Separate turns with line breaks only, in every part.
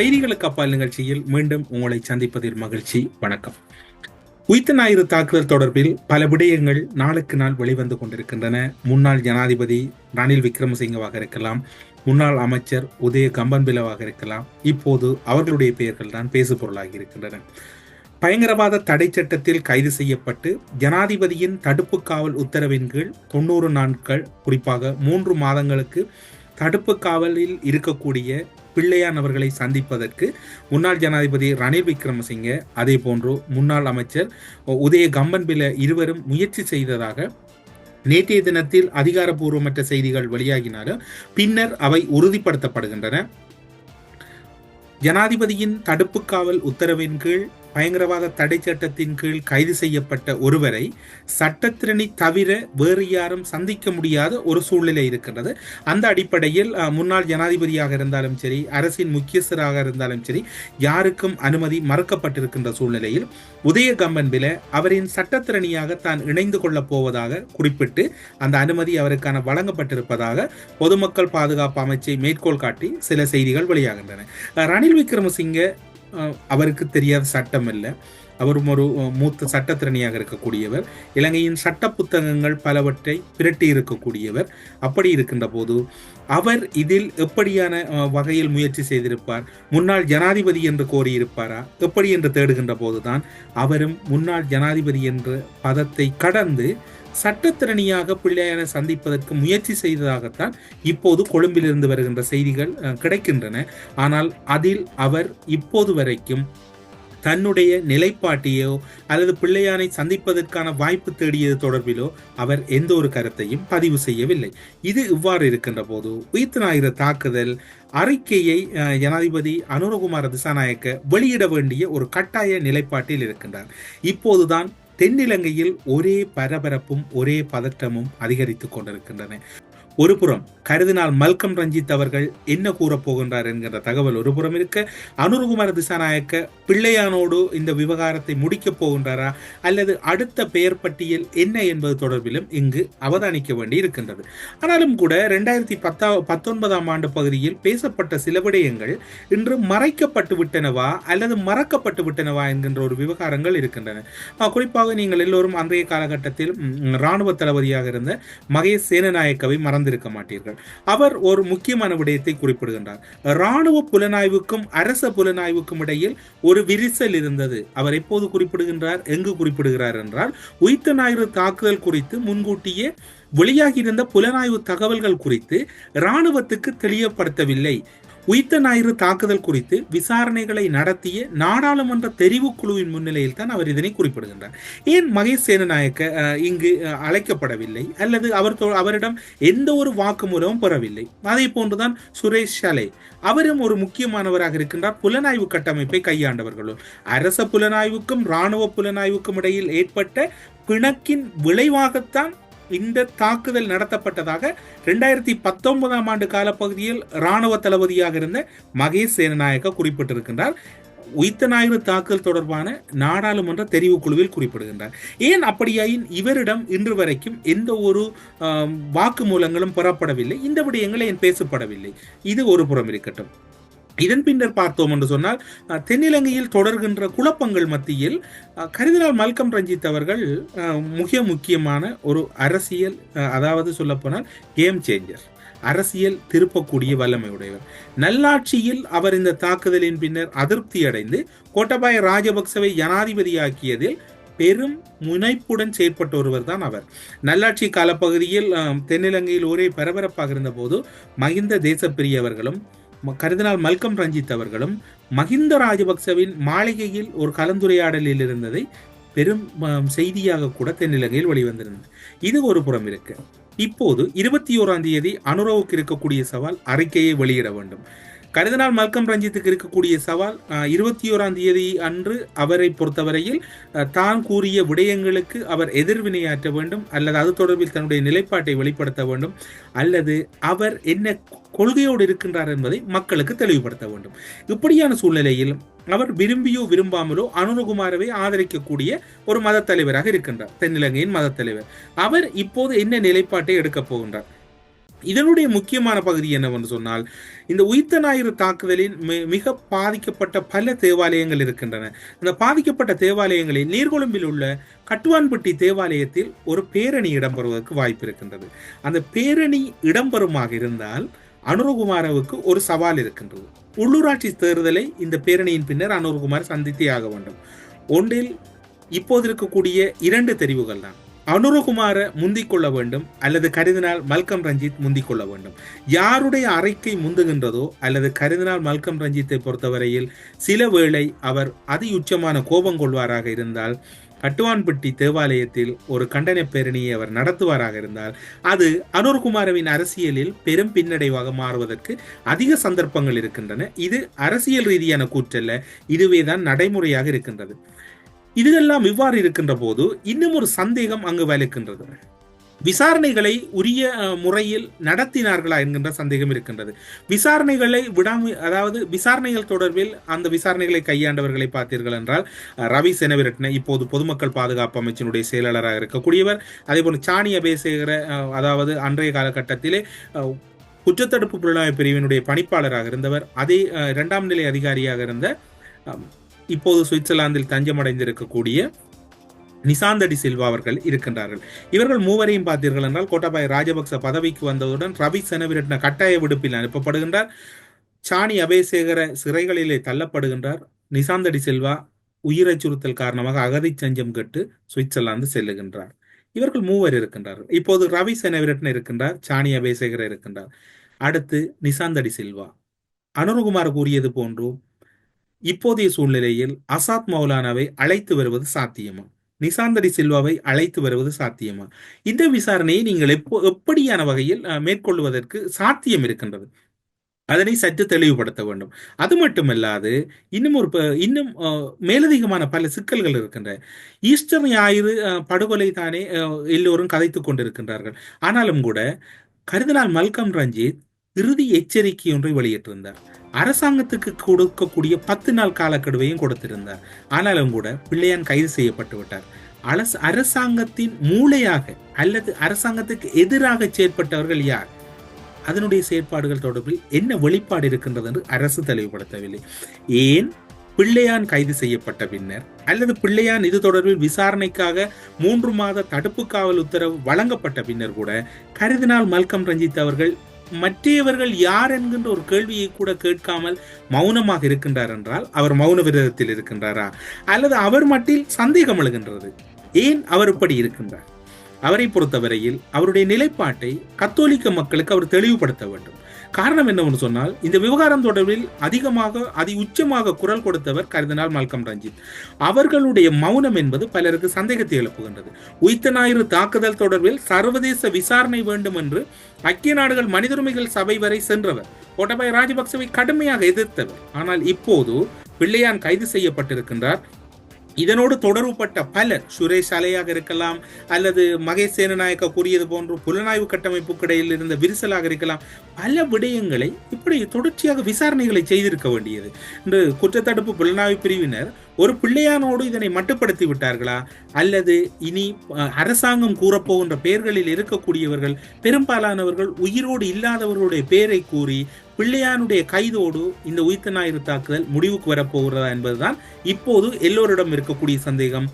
செய்திகளுக்கு அப்பால் நிகழ்ச்சியில் மீண்டும் உங்களை சந்திப்பதில் மகிழ்ச்சி. வணக்கம். உயிர்த்த ஞாயிறு தாக்குதல் தொடர்பில் பல விடயங்கள் நாளுக்கு நாள் வெளிவந்து கொண்டிருக்கின்றன. முன்னாள் ஜனாதிபதி ரணில் விக்ரமசிங்கவாக இருக்கலாம் முன்னாள் அமைச்சர் உதய கம்பன்பிலவாக இருக்கலாம் இப்போது அவர்களுடைய பெயர்கள் தான் பேசு பொருளாகி இருக்கின்றன. பயங்கரவாத தடை சட்டத்தில் கைது செய்யப்பட்டு ஜனாதிபதியின் தடுப்பு காவல் உத்தரவின் கீழ் தொண்ணூறு நாட்கள் குறிப்பாக மூன்று மாதங்களுக்கு தடுப்பு காவலில் இருக்கக்கூடிய பிள்ளையான் அவர்களை சந்திப்பதற்கு முன்னாள் ஜனாதிபதி ரணில் விக்ரமசிங்கே அதே போன்று முன்னாள் அமைச்சர் உதய கம்பன்பில இருவரும் முயற்சி செய்ததாக நேற்றைய தினத்தில் அதிகாரப்பூர்வமற்ற செய்திகள் வெளியாகினாலும் பின்னர் அவை உறுதிப்படுத்தப்படுகின்றன. ஜனாதிபதியின் தடுப்பு காவல் உத்தரவின் கீழ் பயங்கரவாத தடை சட்டத்தின் கீழ் கைது செய்யப்பட்ட ஒருவரை சட்டத்திறனை தவிர வேறு யாரும் சந்திக்க முடியாத ஒரு சூழ்நிலை இருக்கின்றது. அந்த அடிப்படையில் முன்னாள் ஜனாதிபதியாக இருந்தாலும் சரி அரசின் முக்கியஸ்தராக இருந்தாலும் சரி யாருக்கும் அனுமதி மறுக்கப்பட்டிருக்கின்ற சூழ்நிலையில் உதய கம்பன்பில அவரின் சட்டத்திறனியாக தான் இணைந்து கொள்ளப் போவதாக குறிப்பிட்டு அந்த அனுமதி அவருக்கான வழங்கப்பட்டிருப்பதாக பொதுமக்கள் பாதுகாப்பு அமைச்சை மேற்கோள் காட்டி சில செய்திகள் வெளியாகின்றன. ரணில் விக்ரமசிங்க அவருக்கு தெரியாத சட்டம் இல்லை அவரும் ஒரு மூத்த சட்டத்திறனியாக இருக்கக்கூடியவர். இலங்கையின் சட்ட புத்தகங்கள் பலவற்றை பிரட்டி இருக்கக்கூடியவர். அப்படி இருக்கின்ற போது அவர் இதில் எப்படியான வகையில் முயற்சி செய்திருப்பார்? முன்னாள் ஜனாதிபதி என்று கோரியிருப்பாரா? எப்படி என்று தேடுகின்ற போதுதான் அவரும் முன்னாள் ஜனாதிபதி என்ற பதத்தை கடந்து சட்டத்திறனியாக பிள்ளையான சந்திப்பதற்கு முயற்சி செய்ததாகத்தான் இப்போது கொழும்பிலிருந்து வருகின்ற செய்திகள் கிடைக்கின்றன. ஆனால் அதில் அவர் இப்போது வரைக்கும் தன்னுடைய நிலைப்பாட்டையோ அல்லது பிள்ளையானை சந்திப்பதற்கான வாய்ப்பு தேடியது தொடர்பிலோ அவர் எந்த ஒரு கருத்தையும் பதிவு செய்யவில்லை. இது இவ்வாறு இருக்கின்ற போது உயிர்த்த தாக்குதல் அறிக்கையை ஜனாதிபதி அனுரகுமார திசாநாயக்க வெளியிட வேண்டிய ஒரு கட்டாய நிலைப்பாட்டில் இருக்கின்றார். இப்போதுதான் தென்னிலங்கையில் ஒரே பரபரப்பும் ஒரே பதற்றமும் அதிகரித்துக் கொண்டிருக்கின்றன. ஒரு புறம் கருதினால் மல்கம் ரஞ்சித் அவர்கள் என்ன கூறப் போகின்றார் என்கின்ற தகவல் ஒரு புறம் இருக்க. அனுருகுமார திசாநாயக்க பிள்ளையானோடு இந்த விவகாரத்தை முடிக்கப் போகின்றாரா? அல்லது அடுத்த பெயர் பட்டியல் என்ன என்பது தொடர்பிலும் இங்கு அவதானிக்க வேண்டி இருக்கின்றது. ஆனாலும் கூட இரண்டாயிரத்தி பத்தா பத்தொன்பதாம் ஆண்டு பகுதியில் பேசப்பட்ட சில விடயங்கள் இன்று மறைக்கப்பட்டு விட்டனவா? அல்லது மறக்கப்பட்டு விட்டனவா? என்கின்ற ஒரு விவகாரங்கள் இருக்கின்றன. குறிப்பாக நீங்கள் எல்லோரும் அன்றைய காலகட்டத்தில் இராணுவ தளபதியாக இருந்த மகேஷ் சேனநாயக்கவை மறந்து மறந்திருக்க மாட்டீர்கள். அவர் ஒரு முக்கியமான விடயத்தை குறிப்பிடுகின்றார். இராணுவ புலனாய்வுக்கும் அரச புலனாய்வுக்கும் இடையில் ஒரு விரிசல் இருந்தது. அவர் எப்போது குறிப்பிடுகின்றார்? எங்கு குறிப்பிடுகிறார் என்றால் உயிர்த்த ஞாயிறு தாக்குதல் குறித்து முன்கூட்டியே வெளியாகியிருந்த புலனாய்வு தகவல்கள் குறித்து இராணுவத்துக்கு தெளியப்படுத்தவில்லை உயிர்த்த ஞாயிறு தாக்குதல் குறித்து விசாரணைகளை நடத்திய நாடாளுமன்ற தெரிவுக்குழுவின் முன்னிலையில் தான் அவர் இதனை குறிப்பிடுகின்றார். ஏன் மகேஷ் சேனநாயக்க இங்கு அழைக்கப்படவில்லை? அல்லது அவர் அவரிடம் எந்த ஒரு வாக்குமூலமும் பெறவில்லை. அதே போன்றுதான் சுரேஷ் ஷாலே அவரும் ஒரு முக்கியமானவராக இருக்கின்றார். புலனாய்வு கட்டமைப்பை கையாண்டவர்களும் அரச புலனாய்வுக்கும் இராணுவ புலனாய்வுக்கும் இடையில் ஏற்பட்ட பிணக்கின் விளைவாகத்தான் இந்த தாக்குதல் நடத்தப்பட்டதாக ரெண்டாயிரத்தி பத்தொன்பதாம் ஆண்டு காலப்பகுதியில் இராணுவ தளபதியாக இருந்த மகேஷ் சேனநாயக்க குறிப்பிட்டிருக்கின்றார். உயிர்த்த ஞாயிறு தாக்குதல் தொடர்பான நாடாளுமன்ற தெரிவுக்குழுவில் குறிப்பிடுகின்றார். ஏன் அப்படியாயின் இவரிடம் இன்று வரைக்கும் எந்த ஒரு வாக்குமூலங்களும் பெறப்படவில்லை இந்த விடயங்கள் ஏன் பேசப்படவில்லை? இது ஒரு புறம் இருக்கட்டும். இதன் பின்னர் பார்த்தோம் என்று சொன்னால் தென்னிலங்கையில் தொடர்கின்ற குழப்பங்கள் மத்தியில் கருதினால் மல்கம் ரஞ்சித் அவர்கள் மிக முக்கியமான ஒரு அரசியல் அதாவது சொல்லப்போனால் கேம் சேஞ்சர் அரசியல் திருப்பக்கூடிய வல்லமை உடையவர் நல்லாட்சியில் அவர் இந்த தாக்குதலின் பின்னர் அதிருப்தி அடைந்து கோட்டபாய ராஜபக்சவை ஜனாதிபதியாக்கியதில் பெரும் முனைப்புடன் செயற்பட்ட ஒருவர் தான் அவர். நல்லாட்சி காலப்பகுதியில் தென்னிலங்கையில் ஒரே பரபரப்பாக இருந்த போது மகிந்த தேசப்பிரியவர்களும் கருதினால் மல்கம் ரஞ்சித் அவர்களும் மஹிந்த ராஜபக்சவின் மாளிகையில் ஒரு கலந்துரையாடலில் இருந்ததை பெரும் செய்தியாக கூட தென்னிலங்கையில் வெளிவந்திருந்தது. இது ஒரு புறம் இருக்கு. இப்போது இருபத்தி ஓராம் தேதி அனுரவுக்கு இருக்கக்கூடிய சவால் அறிக்கையை வெளியிட வேண்டும். கருதினால் மல்கம் ரஞ்சித்துக்கு இருக்கக்கூடிய சவால் இருபத்தி ஓராம் தேதி அன்று அவரை பொறுத்தவரையில் தான் கூறிய விடயங்களுக்கு அவர் எதிர்வினையாற்ற வேண்டும் அல்லது அது தொடர்பில் தன்னுடைய நிலைப்பாட்டை வெளிப்படுத்த வேண்டும் அல்லது அவர் என்ன கொள்கையோடு இருக்கின்றார் என்பதை மக்களுக்கு தெளிவுபடுத்த வேண்டும். இப்படியான சூழ்நிலையில் அவர் விரும்பியோ விரும்பாமலோ அனுரகுமாரவை ஆதரிக்கக்கூடிய ஒரு மத தலைவராக இருக்கின்றார் தென்னிலங்கையின் மத தலைவர். அவர் இப்போது என்ன நிலைப்பாட்டை எடுக்கப் போகின்றார்? இதனுடைய முக்கியமான பகுதி என்னவென்று சொன்னால் இந்த உயிர்த்த ஞாயிறு தாக்குதலில் மி- மிக பாதிக்கப்பட்ட பல தேவாலயங்கள் இருக்கின்றன. இந்த பாதிக்கப்பட்ட தேவாலயங்களில் நீர்கொழும்பில் உள்ள கட்டுவான்பட்டி தேவாலயத்தில் ஒரு பேரணி இடம்பெறுவதற்கு வாய்ப்பு இருக்கின்றது. அந்த பேரணி இடம்பெறுமாக இருந்தால் அனுரகுமாரவுக்கு ஒரு சவால் இருக்கின்றது. உள்ளூராட்சி தேர்தலை இந்த பேரணியின் பின்னர் அனுரகுமார் சந்தித்தே ஆக வேண்டும். ஒன்றில் இப்போது இருக்கக்கூடிய இரண்டு தெரிவுகள் தான் அனுரகுமார முந்திக் கொள்ள வேண்டும் அல்லது கருதினால் மல்கம் ரஞ்சித் முந்திக் கொள்ள வேண்டும். யாருடைய அறைக்கை முந்துகின்றதோ அல்லது கருதினால் மல்கம் ரஞ்சித்தை பொறுத்தவரையில் சில வேளை அவர் அதி உச்சமான கோபம் கொள்வாராக இருந்தால் கட்டுவான்பட்டி தேவாலயத்தில் ஒரு கண்டன பேரணியை அவர் நடத்துவாராக இருந்தால் அது அனுர்குமாரவின் அரசியலில் பெரும் பின்னடைவாக மாறுவதற்கு அதிக சந்தர்ப்பங்கள் இருக்கின்றன. இது அரசியல் ரீதியான கூற்றல்ல இதுவே தான் நடைமுறையாக இருக்கின்றது. இதுகெல்லாம் இவ்வாறு இருக்கின்ற போது இன்னும் ஒரு சந்தேகம் அங்கு வலுக்கின்றது. விசாரணைகளை உரிய முறையில் நடத்தினார்களா என்கின்ற சந்தேகம் இருக்கின்றது. விசாரணைகளை விடாம அதாவது விசாரணைகள் தொடர்பில் அந்த விசாரணைகளை கையாண்டவர்களை பார்த்தீர்கள் என்றால் ரவி செனவிரட்ன இப்போது பொதுமக்கள் பாதுகாப்பு அமைச்சினுடைய செயலாளராக இருக்கக்கூடியவர் அதே போல சாணி அபேசேகர அதாவது அன்றைய காலகட்டத்திலே குற்றத்தடுப்பு புலனாய்வு பிரிவினுடைய பணிப்பாளராக இருந்தவர் அதே இரண்டாம் நிலை அதிகாரியாக இருந்த இப்போது சுவிட்சர்லாந்தில் தஞ்சமடைந்திருக்கக்கூடிய நிசாந்தடி சில்வா அவர்கள் இருக்கின்றார்கள். இவர்கள் மூவரையும் பார்த்தீர்கள் என்றால் கோட்டாபாய ராஜபக்ச பதவிக்கு வந்ததுடன் ரவி செனவிரட்ன கட்டாய விடுப்பில் அனுப்பப்படுகின்றார். சாணி அபயசேகர சிறைகளிலே தள்ளப்படுகின்றார். நிசாந்தடி சில்வா உயிரச்சுறுத்தல் காரணமாக அகதி சஞ்சம் கட்டு சுவிட்சர்லாந்து செல்லுகின்றார். இவர்கள் மூவர் இருக்கின்றார்கள். இப்போது ரவி செனவிரட்ன இருக்கின்றார் சாணி அபயசேகர இருக்கின்றார். அடுத்து நிசாந்தடி சில்வா. அனுருகுமார் கூறியது போன்றும் இப்போதைய சூழ்நிலையில் அசாத் மௌலானாவை அழைத்து வருவது சாத்தியமா? நிசாந்தரி சில்வாவை அழைத்து வருவது சாத்தியமா? இந்த விசாரணையை நீங்கள் எப்போ எப்படியான வகையில் மேற்கொள்வதற்கு சாத்தியம் இருக்கின்றது? அதனை சற்று தெளிவுபடுத்த வேண்டும். அது மட்டுமல்லாது இன்னும் ஒரு இன்னும் அஹ், மேலதிகமான பல சிக்கல்கள் இருக்கின்றன. ஈஸ்டர் ஞாயிறு அஹ், படுகொலை தானே அஹ், எல்லோரும் கதைத்துக் கொண்டிருக்கின்றார்கள். ஆனாலும் கூட கருதினால் மல்கம் ரஞ்சித் இறுதி எச்சரிக்கை ஒன்றை வெளியிட்டிருந்தார். அரசாங்கத்துக்கு கொடுக்கக்கூடிய பத்து நாள் காலக்கெடுவையும் கொடுத்திருந்தார். ஆனாலும் கூட பிள்ளையான் கைது செய்யப்பட்டு விட்டார். அரசு அரசாங்கத்தின் மூளையாக அல்லது அரசாங்கத்துக்கு எதிராக செயற்பட்டவர்கள் யார்? அதனுடைய செயற்பாடுகள் தொடர்பில் என்ன வெளிப்பாடு இருக்கின்றது என்று அரசு தெளிவுபடுத்தவில்லை. ஏன்? பிள்ளையான் கைது செய்யப்பட்ட பின்னர் அல்லது பிள்ளையான் இது தொடர்பில் விசாரணைக்காக மூன்று மாத தடுப்பு காவல் உத்தரவு வழங்கப்பட்ட பின்னர் கூட கருதினால் மல்கம் ரஞ்சித் அவர்கள் மற்றவர்கள் யார் என்கின்ற ஒரு கேள்வியை கூட கேட்காமல் மௌனமாக இருக்கின்றார் என்றால் அவர் மௌன விரதத்தில் இருக்கின்றாரா? அல்லது அவர் மட்டில் சந்தேகம் எழுகின்றது? ஏன் அவர் இப்படி இருக்கின்றார்? அவரை பொறுத்தவரையில் அவருடைய நிலைப்பாட்டை கத்தோலிக்க மக்களுக்கு அவர் தெளிவுபடுத்த வேண்டும். காரணம் என்னவென்று சொன்னால் இந்த விவகாரம் தொடர்பில் அதிகமாக அதி உச்சமாக குரல் கொடுத்தவர் கருதினால் மல்கம் ரஞ்சித். அவர்களுடைய மௌனம் என்பது பலருக்கு சந்தேகத்தை எழுப்புகின்றது. உயிர்த்த ஞாயிறு தாக்குதல் தொடர்பில் சர்வதேச விசாரணை வேண்டும் என்று ஐக்கிய நாடுகள் மனிதுரிமைகள் சபை வரை சென்றவர். கோட்டபாய ராஜபக்சவை கடுமையாக எதிர்த்தவர். ஆனால் இப்போது பிள்ளையான் கைது செய்யப்பட்டிருக்கின்றார். இதனோடு தொடர்புபட்ட பலர் சுரேஷ் அலையாக இருக்கலாம் அல்லது மகேஷ் சேனநாயக்க கூறியது போன்று புலனாய்வு கட்டமைப்புக்கு இடையில் இருந்த விரிசலாக இருக்கலாம் பல விடயங்களை இப்படி தொடர்ச்சியாக விசாரணைகளை செய்திருக்க வேண்டியது. இன்று குற்றத்தடுப்பு புலனாய்வு பிரிவினர் ஒரு பிள்ளையானோடு இதனை மட்டுப்படுத்தி விட்டார்களா? அல்லது இனி அரசாங்கம் கூறப்போகின்ற பெயர்களில் இருக்கக்கூடியவர்கள் பெரும்பாலானவர்கள் உயிரோடு இல்லாதவர்களுடைய பெயரை கூறி பிள்ளையானுடைய கைதோடு இந்த உயிர்த்த ஞாயிறு தாக்குதல் முடிவுக்கு வரப்போகிறதா என்பதுதான் இப்போது எல்லோரிடம் இருக்கக்கூடிய சந்தேகம்.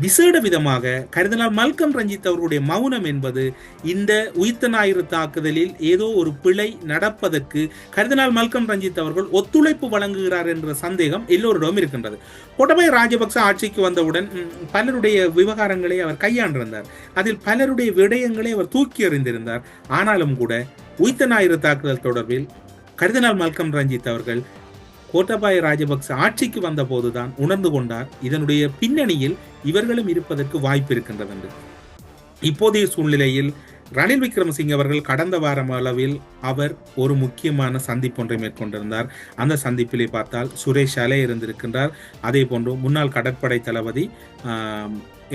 விசேட விதமாக கருதினால் மல்கம் ரஞ்சித் அவர்களுடைய மௌனம் என்பது இந்த உயிர்த்த ஞாயிறு தாக்குதலில் ஏதோ ஒரு பிழை நடப்பதற்கு கருதினால் மல்கம் ரஞ்சித் அவர்கள் ஒத்துழைப்பு வழங்குகிறார் என்ற சந்தேகம் எல்லோரிடமும் இருக்கின்றது. கோட்டபாய ராஜபக்ச ஆட்சிக்கு வந்தவுடன் பலருடைய விவகாரங்களை அவர் கையாண்டிருந்தார். அதில் பலருடைய விடயங்களை அவர் தூக்கி எறிந்திருந்தார். ஆனாலும் கூட உயிர்த்த ஞாயிறு தாக்குதல் தொடர்பில் கருதினால் மல்கம் ரஞ்சித் அவர்கள் கோட்டபாய ராஜபக்ச ஆட்சிக்கு வந்த போதுதான் உணர்ந்து கொண்டார். இதனுடைய பின்னணியில் இவர்களும் இருப்பதற்கு வாய்ப்பு இருக்கின்றது என்று இப்போதைய சூழ்நிலையில் ரணில் விக்ரமசிங்க அவர்கள் கடந்த வாரம் அளவில் அவர் ஒரு முக்கியமான சந்திப்பொன்றை மேற்கொண்டிருந்தார். அந்த சந்திப்பிலே பார்த்தால் சுரேஷ் அலே இருந்திருக்கின்றார். அதே போன்று முன்னாள் கடற்படை தளபதி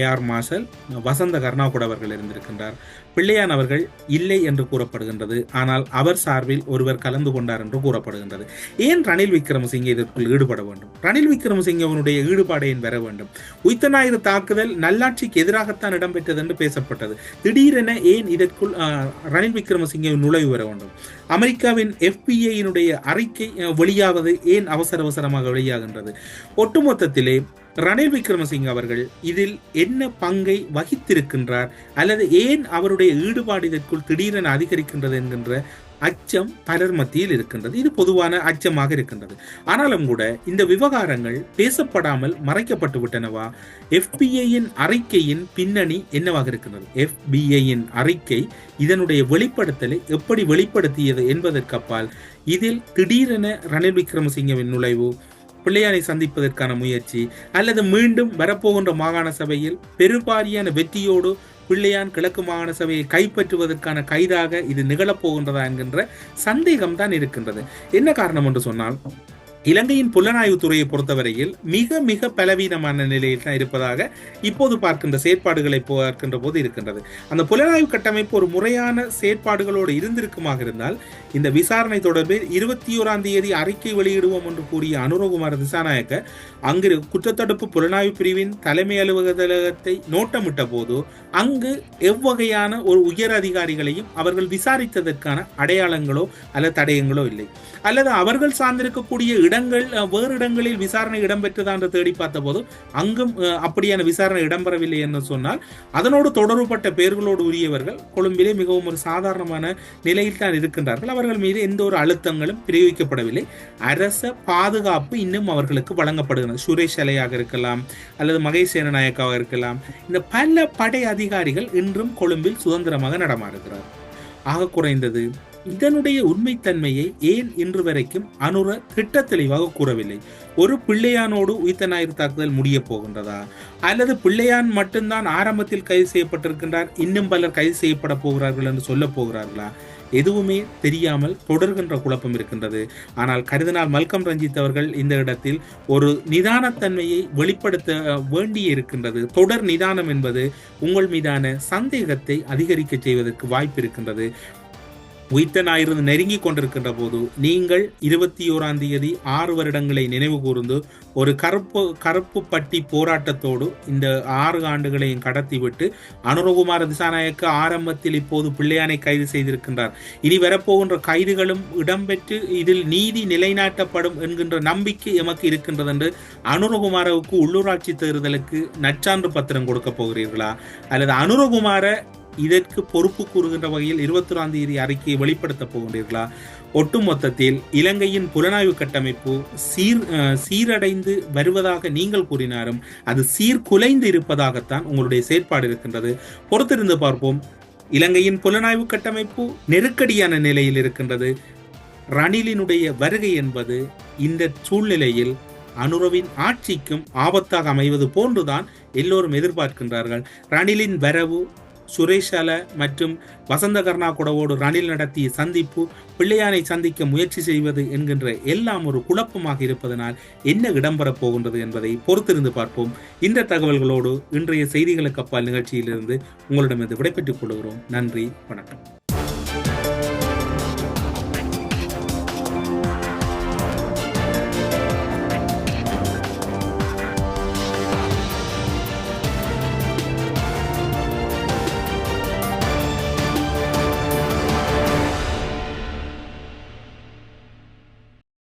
ஏஆர் மார்ஷல் வசந்த கர்ணாகுட அவர்கள் இருந்திருக்கின்றார். பிள்ளையான் அவர்கள் இல்லை என்று கூறப்படுகின்றது. ஆனால் அவர் சார்பில் ஒருவர் கலந்து கொண்டார் என்று கூறப்படுகின்றது. ஏன் ரணில் விக்ரமசிங்கே இதற்குள் ஈடுபட வேண்டும்? ரணில் விக்ரமசிங்கவனுடைய ஈடுபாடு ஏன் பெற வேண்டும்? உயிர்த்த தாக்குதல் நல்லாட்சிக்கு எதிராகத்தான் இடம்பெற்றது என்று பேசப்பட்டது. திடீரென ஏன் இதற்குள் ரணில் விக்ரமசிங்கே நுழைவு பெற வேண்டும்? அமெரிக்காவின் எஃபிஐயினுடைய அறிக்கை வெளியாவது ஏன் அவசர அவசரமாக வெளியாகின்றது? ஒட்டுமொத்தத்திலே ரணில் விக்ரமசிங்க அவர்கள் இதில் என்ன பங்கை வகித்திருக்கின்றார்? அல்லது ஏன் அவருடைய ஈடுபாடு இதற்குள் திடீரென அதிகரிக்கின்றது என்கின்ற அச்சம் பலர் மத்தியில் இருக்கின்றது. இது பொதுவான அச்சமாக இருக்கின்றது. ஆனாலும் கூட இந்த விவகாரங்கள் பேசப்படாமல் மறைக்கப்பட்டு விட்டனவா? எஃபிஐயின் அறிக்கையின் பின்னணி என்னவாக இருக்கின்றது? எஃபிஐயின் அறிக்கை இதனுடைய வெளிப்படுத்தலை எப்படி வெளிப்படுத்தியது என்பதற்கப்பால் இதில் திடீரென ரணில் விக்ரமசிங்கவின் நுழைவு பிள்ளையானை சந்திப்பதற்கான முயற்சி அல்லது மீண்டும் வரப்போகின்ற மாகாண சபையில் பெரும்பாலியான வெற்றியோடு பிள்ளையான் கிழக்கு மாகாண சபையை கைப்பற்றுவதற்கான கைதாக இது நிகழப்போகின்றதா என்கின்ற சந்தேகம் தான் இருக்கின்றது. என்ன காரணம் என்று சொன்னால் இலங்கையின் புலனாய்வு துறையை பொறுத்தவரையில் மிக மிக பலவீனமான நிலையில் தான் இருப்பதாக இப்போது பார்க்கின்ற செயற்பாடுகளை பார்க்கின்ற போது இருக்கின்றது. அந்த புலனாய்வு கட்டமைப்பு ஒரு முறையான செயற்பாடுகளோடு இருந்திருக்குமாக இருந்தால் இந்த விசாரணை தொடர்பில் இருபத்தி ஓராம் தேதி அறிக்கை வெளியிடுவோம் என்று கூறிய அனுரகுமார் திசாநாயக்க அங்கு குற்றத்தடுப்பு புலனாய்வு பிரிவின் தலைமை அலுவலகத்தை நோட்டமிட்ட போது அங்கு எவ்வகையான ஒரு உயர் அதிகாரிகளையும் அவர்கள் விசாரித்ததற்கான அடையாளங்களோ அல்லது தடயங்களோ இல்லை. அல்லது அவர்கள் சார்ந்திருக்கக்கூடிய இட இடங்கள் வேறு இடங்களில் விசாரணை இடம்பெற்றதா என்று தேடி பார்த்தபோது அங்கும் அப்படியான விசாரணை இடம்பெறவில்லை என்று சொன்னால் அதனோடு தொடர்புபட்ட பெயர்களோடு உரியவர்கள் கொழும்பிலே மிகவும் ஒரு சாதாரணமான நிலையில் தான் இருக்கின்றார்கள். அவர்கள் மீது எந்த ஒரு அழுத்தங்களும் பிரயோகிக்கப்படவில்லை. அரச பாதுகாப்பு இன்னும் அவர்களுக்கு வழங்கப்படுகிறது. சுரேஷ் அலையாக இருக்கலாம் அல்லது மகேசேன நாயக்காக இருக்கலாம். இந்த பல படை அதிகாரிகள் இன்றும் கொழும்பில் சுதந்திரமாக நடமாடுகிறார் ஆக குறைந்தது இதனுடைய உண்மைத்தன்மையை ஏன் இன்று வரைக்கும் அனுர திட்ட தெளிவாக கூறவில்லை? ஒரு பிள்ளையானோடு உயிர்த்த ஞாயிறு தாக்குதல் முடிய போகின்றதா? அல்லது பிள்ளையான் மட்டும்தான் ஆரம்பத்தில் கைது செய்யப்பட்டிருக்கின்றார் இன்னும் பலர் கைது செய்யப்பட போகிறார்கள் என்று சொல்ல போகிறார்களா? எதுவுமே தெரியாமல் தொடர்கின்ற குழப்பம் இருக்கின்றது. ஆனால் கருதினால் மல்கம் ரஞ்சித் அவர்கள் இந்த இடத்தில் ஒரு நிதானத்தன்மையை வெளிப்படுத்த வேண்டி இருக்கின்றது. தொடர் நிதானம் என்பது உங்கள் மீதான சந்தேகத்தை அதிகரிக்க செய்வதற்கு வாய்ப்பு இருக்கின்றது. உயிர்த்த ஞாயிறு நெருங்கி கொண்டிருக்கின்ற போது நீங்கள் இருபத்தி ஓராம் தேதி ஆறு வருடங்களை நினைவு கூர்ந்து ஒரு கருப்பு கருப்பு பட்டி போராட்டத்தோடு இந்த ஆறு ஆண்டுகளையும் கடத்திவிட்டு அனுரகுமார திசாநாயக்க ஆரம்பத்தில் இப்போது பிள்ளையானை கைது செய்திருக்கின்றார். இனி வரப்போகின்ற கைதுகளும் இடம்பெற்று இதில் நீதி நிலைநாட்டப்படும் என்கின்ற நம்பிக்கை எமக்கு இருக்கின்றது என்று அனுரகுமாரவுக்கு உள்ளூராட்சி தேர்தலுக்கு நற்சான்று பத்திரம் கொடுக்க போகிறீர்களா? அல்லது அனுரகுமார இதற்கு பொறுப்பு கூறுகின்ற வகையில் இருபத்தொராம் தேதி அறிக்கையை வெளிப்படுத்தப் போகின்றீர்களா? ஒட்டுமொத்தத்தில் இலங்கையின் புலனாய்வு கட்டமைப்பு சீர் சீரடைந்து வருவதாக நீங்கள் கூறினாரும் அது சீர்குலைந்து இருப்பதாகத்தான் உங்களுடைய செயற்பாடு இருக்கின்றது. பொறுத்திருந்து பார்ப்போம். இலங்கையின் புலனாய்வு கட்டமைப்பு நெருக்கடியான நிலையில் இருக்கின்றது. ரணிலினுடைய வருகை என்பது இந்த சூழ்நிலையில் அனுரவின் ஆட்சிக்கும் ஆபத்தாக அமைவது போன்றுதான் எல்லோரும் எதிர்பார்க்கின்றார்கள். ரணிலின் வரவு சுரேஷால மற்றும் வசந்த கர்ணாகுடவோடு ரணில் நடத்திய சந்திப்பு பிள்ளையானை சந்திக்க முயற்சி செய்வது என்கின்ற எல்லாம் ஒரு குழப்பமாக இருப்பதனால் என்ன இடம்பெறப் போகின்றது என்பதை பொறுத்திருந்து பார்ப்போம். இந்த தகவல்களோடு இன்றைய செய்திகளுக்கு அப்பால் நிகழ்ச்சியிலிருந்து உங்களிடமிருந்து விடைபெற்றுக் கொள்கிறோம். நன்றி வணக்கம்.